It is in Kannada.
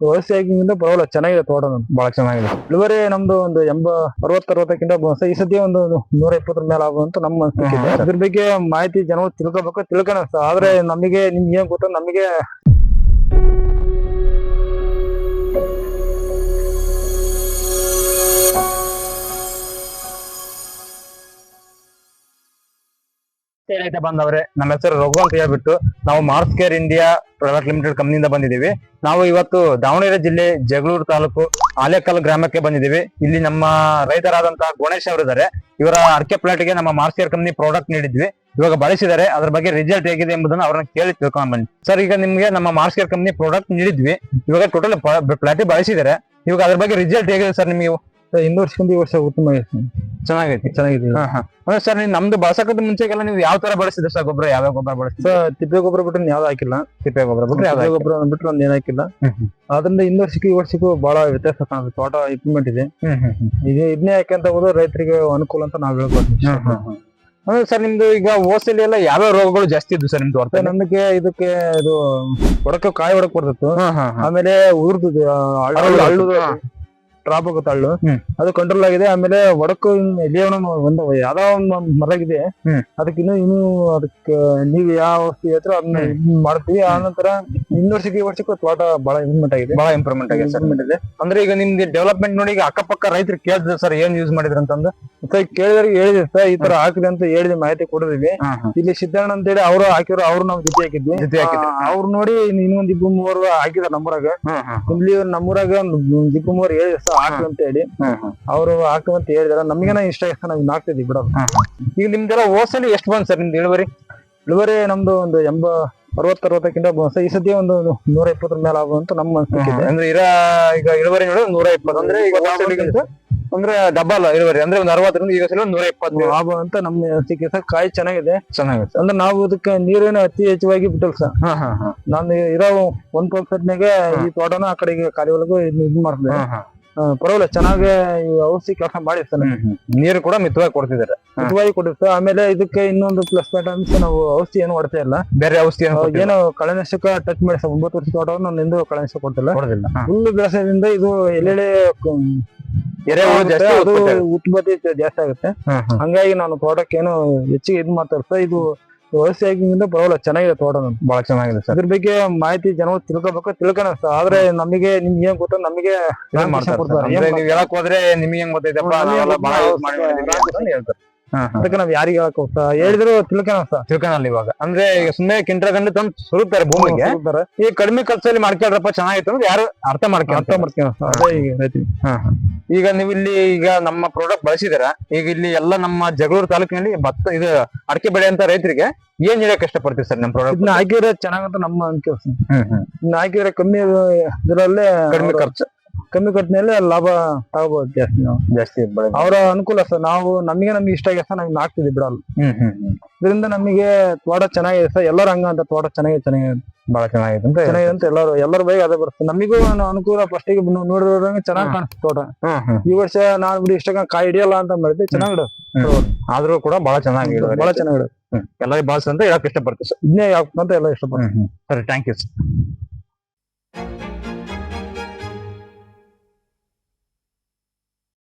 ವ್ಯವಸಾಯಕ್ಕಿಂತ ಪರವಾಗಿಲ್ಲ ಚೆನ್ನಾಗಿದೆ ತೋಟ ಬಹಳ ಚೆನ್ನಾಗಿದೆ. ಇಳುವರಿ ನಮ್ದು ಒಂದು ಎಂಬ ಅರವತ್ತ, ಅರವತ್ತಕ್ಕಿಂತ ಈ ಸದ್ಯ ಒಂದು ನೂರ ಇಪ್ಪತ್ತರ ಮೇಲೆ ಆಗುವಂತ ನಮ್ಮ ಅದ್ರ ಬಗ್ಗೆ ಮಾಹಿತಿ ಜನರು ತಿಳ್ಕೊಬೇಕು ತಿಳ್ಕೊಳ ಆದ್ರೆ ನಮಗೆ, ನಿಮ್ಗೆ ಏನ್ ಗೊತ್ತ ನಮಗೆ ರೈತ ಬಂದವ್ರೆ. ನಮ್ಮ ಹೆಸರು ರಘು ಅಂತ ಹೇಳ್ಬಿಟ್ಟು ನಾವು Mars care India private limited ಕಂಪ್ನಿಯಿಂದ ಬಂದಿದ್ದೀವಿ. ನಾವು ಇವತ್ತು ದಾವಣಗೆರೆ ಜಿಲ್ಲೆ ಜಗಳೂರು ತಾಲೂಕು ಆಲೇಕಲ್ ಗ್ರಾಮಕ್ಕೆ ಬಂದಿದ್ದೀವಿ. ಇಲ್ಲಿ ನಮ್ಮ ರೈತರಾದಂತಹ ಗಣೇಶ್ ಅವರಿದ್ದಾರೆ. ಇವರ ಅರ್ಕೆ ಪ್ಲಾಟ್ಗೆ ನಮ್ಮ ಮಾರ್ಸ್ ಕೇರ್ ಕಂಪ್ನಿ ಪ್ರಾಡಕ್ಟ್ ನೀಡಿದ್ವಿ. ಇವಾಗ ಬಳಸಿದ್ದಾರೆ. ಅದ್ರ ಬಗ್ಗೆ ರಿಸಲ್ಟ್ ಹೇಗಿದೆ ಎಂಬುದನ್ನು ಅವ್ರನ್ನ ಕೇಳಿ ತಿಳ್ಕೊಂಡ್ ಬನ್ನಿ. ಸರ್, ಈಗ ನಿಮ್ಗೆ ನಮ್ಮ ಮಾರ್ಸ್ ಕೇರ್ ಕಂಪ್ನಿ ಪ್ರಾಡಕ್ಟ್ ನೀಡಿದ್ವಿ. ಇವಾಗ ಟೋಟಲ್ ಪ್ಲಾಟಿ ಬಳಸಿದ್ದಾರೆ. ಇವಾಗ ಅದ್ರ ಬಗ್ಗೆ ರಿಸಲ್ಟ್ ಹೇಗಿದೆ ಸರ್ ನಿಮಗೆ? ಹಿಂದ್ ವರ್ಷಕ್ಕಿಂತ ಈ ವರ್ಷ ಉತ್ತಮ ಆಗೈತೆ. ಚೆನ್ನಾಗೈತಿ. ಚೆನ್ನಾಗಿದೆ. ಹಾ ಹಾ. ಅಂದ್ರೆ ಸರ್ ನೀವು ನಮ್ದು ಬಳಸಕ್ಕಿಂತ ಮುಂಚೆಗೆಲ್ಲ ನೀವು ಯಾವ ತರ ಬಳಸಿದ್ರೆ ಸರ್ ಗೊಬ್ಬರ? ಯಾವ ಗೊಬ್ಬರ ಬಳಸಿದ್ರಿ? ಸರ್ ತಿಪ್ಪೆ ಗೊಬ್ಬರ ಬಿಟ್ಟು ಯಾವ್ದು ಹಾಕಿಲ್ಲ. ತಿಪ್ಪೆ ಗೊಬ್ಬರ ಬಿಟ್ರೆ ಯಾವ ಯಾವ್ದು ಗೊಬ್ಬರ ಬಿಟ್ಟು ಒಂದ್ ಏನ್ ಹಾಕಿಲ್ಲ. ಅದರಿಂದ ಹಿಂದ್ ವರ್ಷಕ್ಕೂ ಈ ವರ್ಷಕ್ಕೂ ಬಹಳ ವ್ಯತ್ಯಾಸ ಕಾಣುತ್ತೆ. ತೋಟ ಇಂಪ್ರೂವ್ಮೆಂಟ್ ಇದೆ. ಇದೇ ಇದನ್ನೇ ಯಾಕೆ ಇದು ಇದನ್ನೇ ಯಾಕಂತ ಹೋದ್ರೆ ರೈತರಿಗೆ ಅನುಕೂಲ ಅಂತ ನಾವ್ ಹೇಳ್ಕೊಡ್ತೀವಿ ಅಂದ್ರೆ ಸರ್ ನಿಮ್ದು ಈಗ ಓಸಲಿ ಎಲ್ಲ ಯಾವ್ಯಾವ ರೋಗಗಳು ಜಾಸ್ತಿ ಇದ್ದು ಸರ್ ನಿಮ್ದು ಅರ್ಥ ನಮ್ಗೆ ಇದಕ್ಕೆ ಇದು ಒಡಕ ಕಾಯಿ ಒಡಕ್ ಬರ್ತಿತ್ತು. ಆಮೇಲೆ ಉರ್ದು ಹಳ್ಳು. ಡ್ರಾಪ್ ಆಗುತ್ತೆ ಹಳ್ಳು. ಅದು ಕಂಟ್ರೋಲ್ ಆಗಿದೆ ಆಮೇಲೆ ಒಡಕು ಒಂದು ಯಾವ್ದೋ ಒಂದು ಮರಗಿದೆ. ಅದಕ್ಕೆ ಇನ್ನು ಇನ್ನು ಅದಕ್ಕೆ ನೀವು ಯಾವ ವಸ್ತು ಹೇಳ್ತೀರೋ ಅದನ್ನ ಮಾಡ್ತೀವಿ. ಆ ನಂತರ ಇನ್ನು ವರ್ಷಕ್ಕೆ ಈ ವರ್ಷಕ್ಕೂ ತೋಟ ಬಹಳ ಇಂಪ್ರೂವ್ಮೆಂಟ್ ಆಗಿದೆ. ಬಹಳ ಇಂಪ್ರೂವ್ಮೆಂಟ್ ಆಗಿದೆ ಸರ್. ಇಂಪ್ರೂವ್ಮೆಂಟ್ ಇದೆ ಅಂದ್ರೆ ಈಗ ನಿಮ್ಗೆ ಡೆವಲಪ್ಮೆಂಟ್ ನೋಡಿ ಈಗ ಅಕ್ಕಪಕ್ಕ ರೈತರು ಕೇಳಿದ್ರೆ ಸರ್ ಏನ್ ಯೂಸ್ ಮಾಡಿದ್ರ ಅಂತಂದು. ಮತ್ತೆ ಕೇಳಿದವ್ರಿಗೆ ಹೇಳಿದ್ವಿ ಸರ್ ಈ ತರ ಹಾಕಿದೆ ಅಂತ ಹೇಳಿದ ಮಾಹಿತಿ ಕೊಡಿದ್ವಿ ಇಲ್ಲಿ ಸಿದ್ಧಾರ್ಣ ಅಂತ ಹೇಳಿ ಅವರು ಹಾಕಿದ್ರು ಅವ್ರು ನಾವು ಜೊತೆ ಹಾಕಿದ್ವಿ. ಜೊತೆ ಹಾಕಿದ್ವಿ ಅವ್ರು ನೋಡಿ ಇನ್ನೊಂದ್ ಇಬ್ಬರು ಮೂವರು ಹಾಕಿದಾರೆ ನಮ್ಮೂರಾಗ. ಇಲ್ಲಿ ನಮ್ಮೂರಾಗ ಒಂದು ಇಬ್ಬರು ಮೂವರು ಹೇಳಿ ಸರ್. ಹಾಕು ಅಂತ ಹೇಳಿ ಅವರು ಹಾಕು ಅಂತ ಹೇಳಿದಾರೆ. ನಮ್ಗೇನ ಇಷ್ಟ ಇಷ್ಟ ನಾವ್ ಹಾಕ್ತಿದ್ವಿ ಬಿಡೋದು ಈಗ ನಿಮ್ದೆಲ್ಲ ಓಸಲಿ ಎಷ್ಟು ಬಂದ್ ಸರ್ ನಿಮ್ದು ಇಳುವರಿ? ಇಳುವರಿ ನಮ್ದು ಒಂದು ಎಂಬ ಅರವತ್ತ ಅರವತ್ತಕ್ಕಿಂತ ಈ ಸದ್ಯ ಒಂದು ನೂರ ಇಪ್ಪತ್ತರ ಮೇಲೆ ಆಗುವಂತ ನಮ್ಮ ಅನ್ಸಿಕೆ ಅಂದ್ರೆ ಇರ ಈಗ ಇಳುವರಿ ನೋಡಿ ನೂರ ಇಪ್ಪತ್ತು ಅಂದ್ರೆ ಈಗ ಅಂದ್ರೆ ಡಬಲ್ ಇಳುವರಿ ಅಂದ್ರೆ ಒಂದು ಅರವತ್ತರಿಂದ ಈಗ ಸಲ ನೂರ ಇಪ್ಪತ್ತು ಲಾಭ ಅಂತ ನಮ್ಮ ಅನಿಸಿಕೆ ಸರ್ ಕಾಯಿ ಚೆನ್ನಾಗಿದೆ. ಚೆನ್ನಾಗಿದೆ ಅಂದ್ರೆ ನಾವು ಅದಕ್ಕೆ ನೀರೇನು ಅತಿ ಹೆಚ್ಚಾಗಿ ಬಿಟ್ಟಲ್ ಸರ್. ನಾನು ಇರೋ ಒಂದ್ ಪರ್ಸೆಂಟ್ ನಾಗೆ ಈ ತೋಟನ ಆ ಕಡೆಗೆ ಕಾಲಿ ಒಳಗೂ ಇದು ಮಾಡ್ತೇವೆ ಪರವಾಗಿಲ್ಲ ಚೆನ್ನಾಗಿ ಈ ಔಷಧಿ ಕೆಲಸ ಮಾಡಿ ಸರ್ ಹ್ಮ್, ಹ್ಮ್. ನೀರು ಕೂಡ ಮಿತವಾಗಿ ಕೊಡ್ತಿದ್ದಾರೆ. ಮಿತವಾಗಿ ಕೊಡುತ್ತೆ ಆಮೇಲೆ ಇದಕ್ಕೆ ಇನ್ನೊಂದು ಪ್ಲಸ್ ಪಾಯಿಂಟ್ ಅಂತ ನಾವು ಔಷಧಿ ಏನು ಹೊಡ್ತಾ ಇಲ್ಲ. ಬೇರೆ ಔಷಧಿ ಏನು ಕಳೆನಾಶಕ ಟಚ್ ಮಾಡಿ ಒಂಬತ್ತು ವರ್ಷ ತೋಟವನ್ನು ನಾನು ನಿಂದು ಕಳೆನಾಶಕ ಕೊಡ್ತಿಲ್ಲ. ಕೊಡೋದಿಲ್ಲ. ಹುಲ್ಲು ಬೆಳೆಸೋದ್ರಿಂದ ಇದು ಎಲ್ಲೆಡೆ ಅದು ಉತ್ಪತ್ತಿ ಜಾಸ್ತಿ ಆಗುತ್ತೆ. ಹಂಗಾಗಿ ನಾನು ತೋಟಕ್ಕೆ ಏನು ಹೆಚ್ಚಿಗೆ ಇದು ಮಾಡ್ತಾರೆ ಸರ್ ಇದು ಆಗಿಂದ ಪರವಾಗಿಲ್ಲ ಚೆನ್ನಾಗಿದೆ ತೋಟ ಬಹಳ ಚೆನ್ನಾಗಿದೆ ಸರ್. ಅದ್ರ ಬಗ್ಗೆ ಮಾಹಿತಿ ಜನರು ತಿಳ್ಕೊಬೇಕು ತಿಳ್ಕೊಳ ಸರ್. ಆದ್ರೆ ನಮಗೆ ನಿಮ್ಗೆ ಏನ್ ಗೊತ್ತ ನಮಗೆ ನೀವು ಹೇಳಕ್ ಹೋದ್ರೆ ನಿಮಗೆ ಹೆಂಗ್ ಗೊತ್ತೈತಪ್ಪ? ಅದಕ್ಕೆ ನಾವ್ ಯಾರಿಗೆ ಹೇಳಕ್ ಹೋಗ್ತಾ? ಹೇಳಿದ್ರು ತಿಳ್ಕೊಳ ಸರ್. ತಿಳ್ಕೊಳಲ್ಲ ಇವಾಗ. ಅಂದ್ರೆ ಈಗ ಸುಮ್ಮನೆ ಕಿಂಟ್ರ ಗಂಡ ತಂದ್ ಸುರುತ್ತಾರೆ ಭೂಮಿಗೆ. ಈ ಕಡಿಮೆ ಖರ್ಚಲ್ಲಿ ಮಾಡ್ಕೊಳ್ರಪ್ಪ ಚೆನ್ನಾಗಿತ್ತು ಅಂದ್ರೆ ಯಾರು ಅರ್ಥ ಮಾಡ್ಕೊಂತ ಅರ್ಥ ಅದೇ ಈಗ. ನೀವ್ ಇಲ್ಲಿ ಈಗ ನಮ್ಮ ಪ್ರಾಡಕ್ಟ್ ಬಳಸಿದಾರ ಈಗ ಇಲ್ಲಿ ಎಲ್ಲ ನಮ್ಮ ಜಗಳೂರು ತಾಲೂಕಿನಲ್ಲಿ ಭತ್ತ ಇದು ಬೆಳೆ ಅಂತ ರೈತರಿಗೆ ಏನ್ ಹೇಳಕ್ ಇಷ್ಟಪಡ್ತೀವಿ ಸರ್ ನಮ್ಮ ಪ್ರಾಡಕ್ಟ್ ಇನ್ನ ಹಾಕಿದ್ರೆ ಚೆನ್ನಾಗಂತ ನಮ್ಮ ಅನ್ಕೆ ಇದನ್ನ ಹಾಕಿದ್ರೆ ಕಮ್ಮಿ ಇದರಲ್ಲೇ ಕಡಿಮೆ ಖರ್ಚು. ಕಮ್ಮಿ ಕೊಟ್ಟಿನಲ್ಲಿ ಲಾಭ ತಗೋಬಹುದು ಜಾಸ್ತಿ ನಾವು. ಜಾಸ್ತಿ ಬೆಳೆ ಅವರ ಅನುಕೂಲ ಸರ್ ನಾವು ನಮಗೆ ನಮ್ಗೆ ಇಷ್ಟ ಆಗಿದೆ ಸರ್ ನಮ್ಗೆ ಹಾಕ್ತಿದ್ವಿ ಬಿಡಲ್ಲ. ಹ್ಮ್ ಹ್ಮ್ ಹ್ಮ್. ಇದರಿಂದ ನಮಗೆ ತೋಟ ಚೆನ್ನಾಗಿದೆ ಸರ್ ಎಲ್ಲರೂ ಹಂಗ ಅಂತ ತೋಟ ಚೆನ್ನಾಗಿ ಚೆನ್ನಾಗಿದೆ. ಬಹಳ ಚೆನ್ನಾಗಿದೆ ಅಂತ ಚೆನ್ನಾಗಿದೆ ಅಂತ ಎಲ್ಲರೂ ಎಲ್ಲರ ಬೈಗ್ ಅದೇ ಬರ್ತದೆ ನಮಗೂ ಅನುಕೂಲ ಫಸ್ಟ್ ಫಸ್ಟಿಗೆ ನೋಡಿರೋದಂಗೆ ಚೆನ್ನಾಗಿ. ಕಾಣಿಸ್ತು ತೋಟ. ಹ್ಮ್ ಹ್ಮ್ ಈ ವರ್ಷ ನಾನು ಬಿಡಿ ಇಷ್ಟ ಕಾಯಿ ಹಿಡಿಯಲ್ಲ ಅಂತ ಮಾಡಿದ್ವಿ ಚೆನ್ನಾಗಿ ಆದ್ರೂ ಕೂಡ ಬಹಳ ಚೆನ್ನಾಗಿ ಬಹಳ ಚೆನ್ನಾಗಿ ಎಲ್ಲರಿಗೂ ಬಳಸ ಅಂತ ಹೇಳಕ್ ಇಷ್ಟಪಡ್ತೀವಿ ಸರ್. ಇದನ್ನೇ ಯಾಕಂತ ಎಲ್ಲ ಇಷ್ಟಪಡ್ತೀನಿ. ಸರಿ ಥ್ಯಾಂಕ್ ಯು ಸರ್